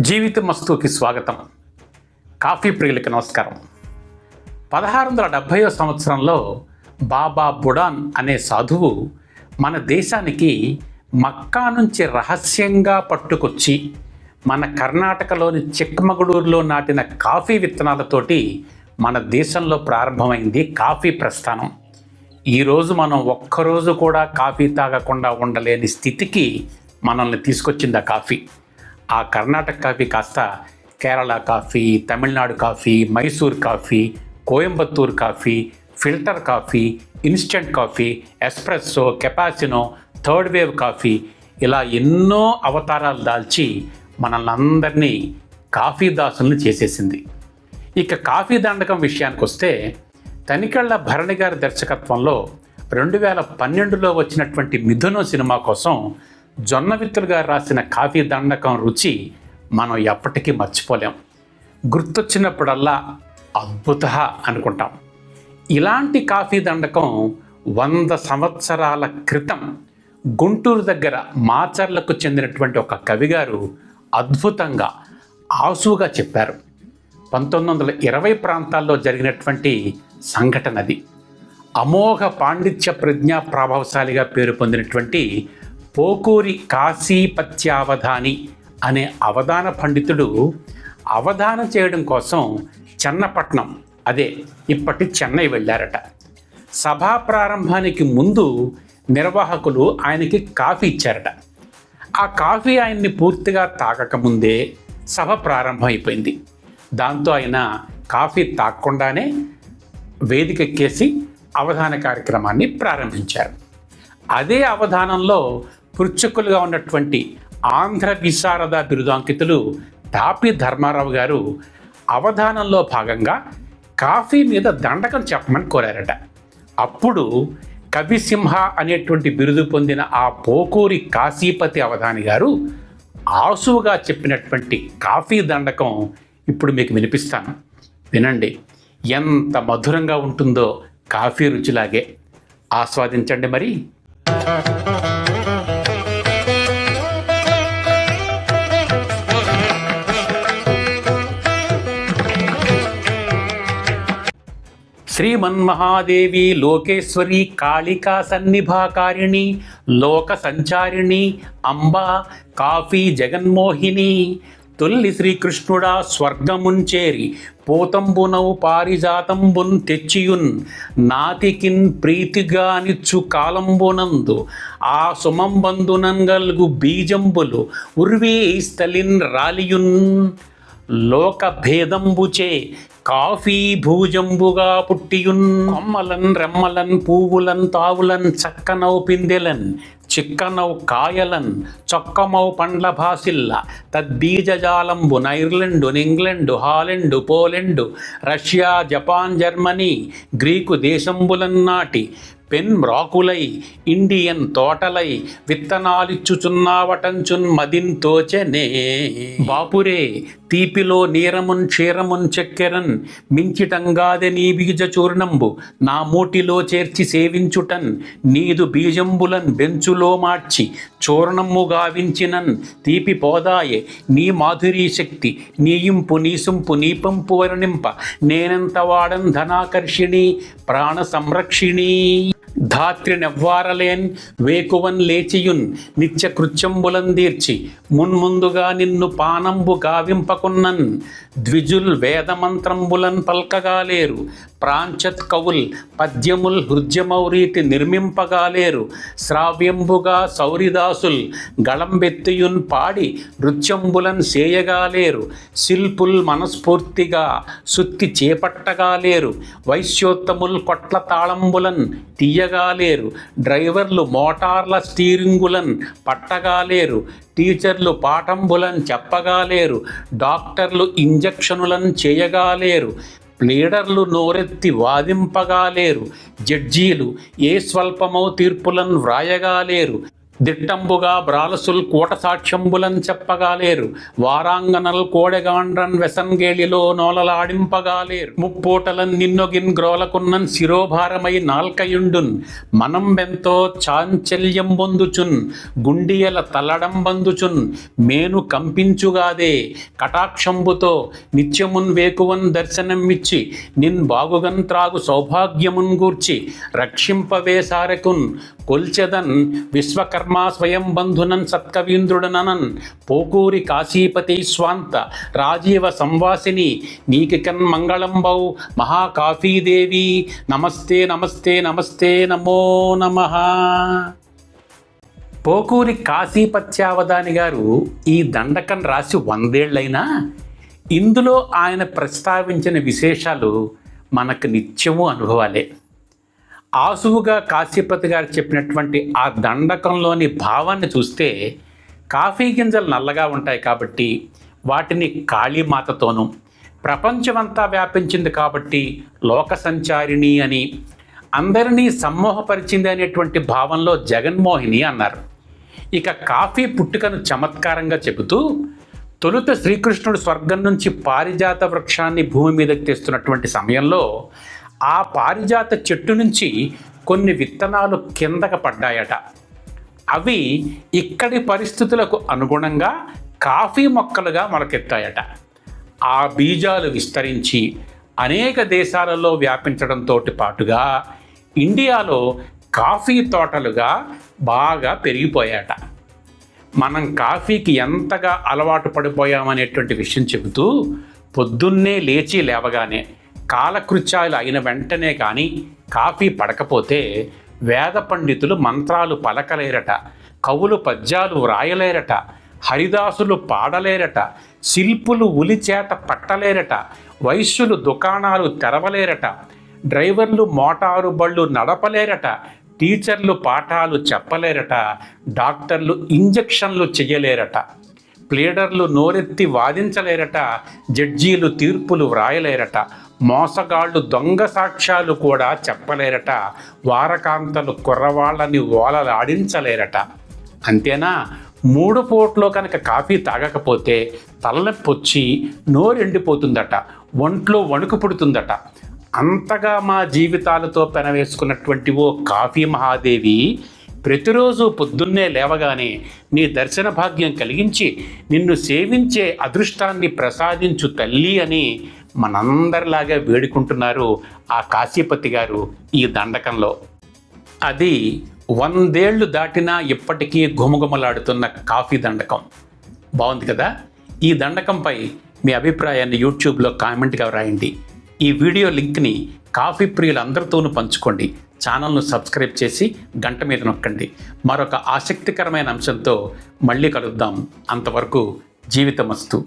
జీవిత మస్తుకి స్వాగతం. కాఫీ ప్రియులకి నమస్కారం. పదహారు వందల డెబ్భైవ సంవత్సరంలో బాబా బుడాన్ అనే సాధువు మన దేశానికి మక్కా నుంచి రహస్యంగా పట్టుకొచ్చి మన కర్ణాటకలోని చిక్కమగళూరులో నాటిన కాఫీ విత్తనాలతోటి మన దేశంలో ప్రారంభమైంది కాఫీ ప్రస్థానం. ఈరోజు మనం ఒక్కరోజు కూడా కాఫీ తాగకుండా ఉండలేని స్థితికి మనల్ని తీసుకొచ్చింది ఆ కాఫీ. ఆ కర్ణాటక కాఫీ కాస్త Kerala coffee Tamil Nadu coffee Mysore coffee Coimbatore coffee filter coffee instant coffee espresso cappuccino third wave coffee ఇలా ఎన్నో అవతారాలు దాల్చి మనల్ని అందరినీ కాఫీ దాసుల్ని చేసేసింది. ఇక కాఫీ దండకం విషయానికి వస్తే తనికళ్ళ భరణి గారి దర్శకత్వంలో రెండు వేల పన్నెండులో వచ్చినటువంటి మిథునం సినిమా కోసం జొన్న విత్తులు గారు రాసిన కాఫీ దండకం రుచి మనం ఎప్పటికీ మర్చిపోలేం. గుర్తొచ్చినప్పుడల్లా అద్భుత అనుకుంటాం. ఇలాంటి కాఫీ దండకం వంద సంవత్సరాల క్రితం గుంటూరు దగ్గర మాచర్లకు చెందినటువంటి ఒక కవిగారు అద్భుతంగా ఆసుగా చెప్పారు. పంతొమ్మిది వందల ఇరవై ప్రాంతాల్లో జరిగినటువంటి సంఘటన అది అమోఘ పాండిత్య ప్రజ్ఞా ప్రభావశాలిగా పేరు పొందినటువంటి పోకూరి కాశీపత్యావధాని అనే అవధాన పండితుడు అవధానం చేయడం కోసం చెన్నపట్నం అదే ఇప్పటి చెన్నై వెళ్ళారట. సభా ప్రారంభానికి ముందు నిర్వాహకులు ఆయనకి కాఫీ ఇచ్చారట. ఆ కాఫీ ఆయన్ని పూర్తిగా తాగకముందే సభ ప్రారంభమైపోయింది. దాంతో ఆయన కాఫీ తాగకుండానే వేదికెక్కేసి అవధాన కార్యక్రమాన్ని ప్రారంభించారు. అదే అవధానంలో పృచ్ఛకులుగా ఉన్నటువంటి ఆంధ్ర విశారద బిరుదాంకితులు తాపి ధర్మారావు గారు అవధానంలో భాగంగా కాఫీ మీద దండకం చెప్పమని కోరారట. అప్పుడు కవిసింహ అనేటువంటి బిరుదు పొందిన ఆ పోకూరి కాశీపతి అవధాని గారు ఆసువుగా చెప్పినటువంటి కాఫీ దండకం ఇప్పుడు మీకు వినిపిస్తాను. వినండి. ఎంత మధురంగా ఉంటుందో కాఫీ రుచిలాగే. ఆస్వాదించండి మరి. శ్రీమన్మహాదేవి లోకేశ్వరి కాళికా సన్నిభాకారిణి లోక సంచారిణి అంబ కాఫీ జగన్మోహిని తొల్లి శ్రీకృష్ణుడా స్వర్గముంచేరి పోతంబునౌ పారిజాతంబున్ తెచ్చియున్ నాతికిన్ ప్రీతిగానిచ్చు కాలంబునందు ఆ సుమంబందునంగల్గు బీజంబులు ఉర్వీ స్థలిన్ రాలియున్. లోకభేదంబుచే కాఫీ భూజంబుగా పుట్టియున్. కొమ్మలన్ రెమ్మలన్ పువ్వులన్ తావులన్ చక్కనౌ పిందెలన్ చిక్కనౌ కాయలన్ చొక్కమౌ పండ్ల భాసిల్ల తద్బీజజాలంబు Ireland England Holland Poland Russia Japan Germany Greek దేశంబులన్ నాటి పెన్ రాకులై ఇండియన్ తోటలై విత్తనాలిచ్చుచున్నావటంచున్ మదిన్ తోచెనే. బాపురే తీపిలో నీరమున్ క్షీరమున్ చక్కెరన్ మించిటంగాదె నీ బీజ చూర్ణంబు నా మూటిలో చేర్చి సేవించుటన్ నీదు బీజంబులన్ బెంచులు మార్చి చూర్ణమ్ము గావించినన్ తీపి పోదాయే. నీ మాధురీ శక్తి నీయింపు నీసుంపు నీపంపు వరణింప నేనంత నేనెంత వాడన్ ధనాకర్షిణి ప్రాణ సంరక్షిణీ. ధాత్రి నెవ్వారలేన్ వేకువన్ లేచియున్ నిత్య కృత్యంబులందీర్చి మున్ముందుగా నిన్ను పానంబు గావింపకున్నన్ ద్విజుల్ వేదమంత్రంబులన్ పల్కగాలేరు ప్రాంచత్ కవుల్ పద్యముల్ హృద్యమౌరీతి నిర్మింపగాలేరు శ్రావ్యంబుగా సౌరిదాసుల్ గళంబెత్తియున్ పాడి నృత్యంబులన్ సేయగాలేరు శిల్పుల్ మనస్ఫూర్తిగా సుత్తి చేపట్టగాలేరు వైశ్యోత్తముల్ కొట్ల తాళంబులన్ పట్టగాలేరు. డ్రైవర్లు మోటార్ల స్టీరింగులను పట్టగాలేరు. టీచర్లు పాఠంబులను చెప్పగాలేరు. డాక్టర్లు ఇంజక్షనులను చేయగాలేరు. ప్లీడర్లు నోరెత్తి వాదింపగాలేరు. జడ్జీలు ఏ స్వల్పమో తీర్పులను వ్రాయగాలేరు. దిట్టంబుగా బ్రాలసుల్ కూట సాక్ష్యంబులం చెప్పగాలేరు. వారాంగనల్ కోడెగాండ్రన్ వెసన్గేళిలో నోలలాడింపగాలేరు. ముప్పూటలన్ నిన్నొగిన్ గ్రోలకున్నన్ శిరోభారమై నాల్కయుండున్. మనం బెంతో చాంచల్యం బొందుచున్ గుండియల తల్లడం బందుచున్ మేను కంపించుగాదే. కటాక్షంబుతో నిత్యమున్ వేకువన్ దర్శనమిచ్చి నిన్ బాగుగన్ త్రాగు సౌభాగ్యమున్ గూర్చి రక్షింపవే సారకున్ కొల్చెదన్ విశ్వకర్మ స్వయం బంధునన్ సత్కవీంద్రుడననన్. పోకూరి కాశీపతి స్వాంత. రాజీవ సంవాసిని. నీకికన్ మంగళంబౌ. మహాకాఫీదేవి నమస్తే నమస్తే నమస్తే నమో నమ. పోకూరి కాశీపత్యావధాని గారు ఈ దండకం రాసి వందేళ్ళైనా ఇందులో ఆయన ప్రస్తావించిన విశేషాలు మనకు నిత్యము అనుభవాలే. ఆసువుగా కాశీపతి గారు చెప్పినటువంటి ఆ దండకంలోని భావాన్ని చూస్తే కాఫీ గింజలు నల్లగా ఉంటాయి కాబట్టి వాటిని కాళీమాతతోనూ ప్రపంచమంతా వ్యాపించింది కాబట్టి లోక సంచారిణి అని అందరినీ సమ్మోహపరిచింది అనేటువంటి భావంలో జగన్మోహిని అన్నారు. ఇక కాఫీ పుట్టుకను చమత్కారంగా చెబుతూ తొలుత శ్రీకృష్ణుడు స్వర్గం నుంచి పారిజాత వృక్షాన్ని భూమి మీదకి తెస్తున్నటువంటి సమయంలో ఆ పారిజాత చెట్టు నుంచి కొన్ని విత్తనాలు కిందకు పడ్డాయట. అవి ఇక్కడి పరిస్థితులకు అనుగుణంగా కాఫీ మొక్కలుగా మొలకెత్తాయట. ఆ బీజాలు విస్తరించి అనేక దేశాలలో వ్యాపించడంతో పాటుగా ఇండియాలో కాఫీ తోటలుగా బాగా పెరిగిపోయాట మనం కాఫీకి ఎంతగా అలవాటు పడిపోయామనేటువంటి విషయం చెబుతూ పొద్దున్నే లేచి లేవగానే కాలకృత్యాలు అయిన వెంటనే కానీ కాఫీ పడకపోతే వేద పండితులు మంత్రాలు పలకలేరట కవులు పద్యాలు వ్రాయలేరట హరిదాసులు పాడలేరట శిల్పులు ఉలిచేత పట్టలేరట వైశ్యులు దుకాణాలు తెరవలేరట డ్రైవర్లు మోటారు బళ్ళు నడపలేరట టీచర్లు పాఠాలు చెప్పలేరట డాక్టర్లు ఇంజెక్షన్లు చేయలేరట ప్లేడర్లు నోరెత్తి వాదించలేరట జడ్జీలు తీర్పులు వ్రాయలేరట మోసగాళ్ళు దొంగ సాక్ష్యాలు కూడా చెప్పలేరట. వారకాంతలు కుర్రవాళ్ళని ఓలలాడించలేరట. అంతేనా? మూడు పూట్లో కనుక కాఫీ తాగకపోతే తలనొప్పొచ్చి నోరెండిపోతుందట. ఒంట్లో వణుకు పుడుతుందట. అంతగా మా జీవితాలతో పెనవేసుకున్నటువంటి ఓ కాఫీ మహాదేవి ప్రతిరోజు పొద్దున్నే లేవగానే నీ దర్శన భాగ్యం కలిగించి నిన్ను సేవించే అదృష్టాన్ని ప్రసాదించు తల్లి అని మనందరిలాగా వేడుకుంటున్నారు ఆ కాశీపతి గారు ఈ దండకంలో. అది వందేళ్ళు దాటినా ఇప్పటికీ గుమగుమలాడుతున్న కాఫీ దండకం. బాగుంది కదా? ఈ దండకంపై మీ అభిప్రాయాన్ని యూట్యూబ్లో కామెంట్గా వ్రాయండి. ఈ వీడియో లింక్ని కాఫీ ప్రియులందరితోనూ పంచుకోండి. ఛానల్ను సబ్స్క్రైబ్ చేసి గంట మీద నొక్కండి. మరొక ఆసక్తికరమైన అంశంతో మళ్ళీ కలుద్దాం. అంతవరకు జీవితమస్తు.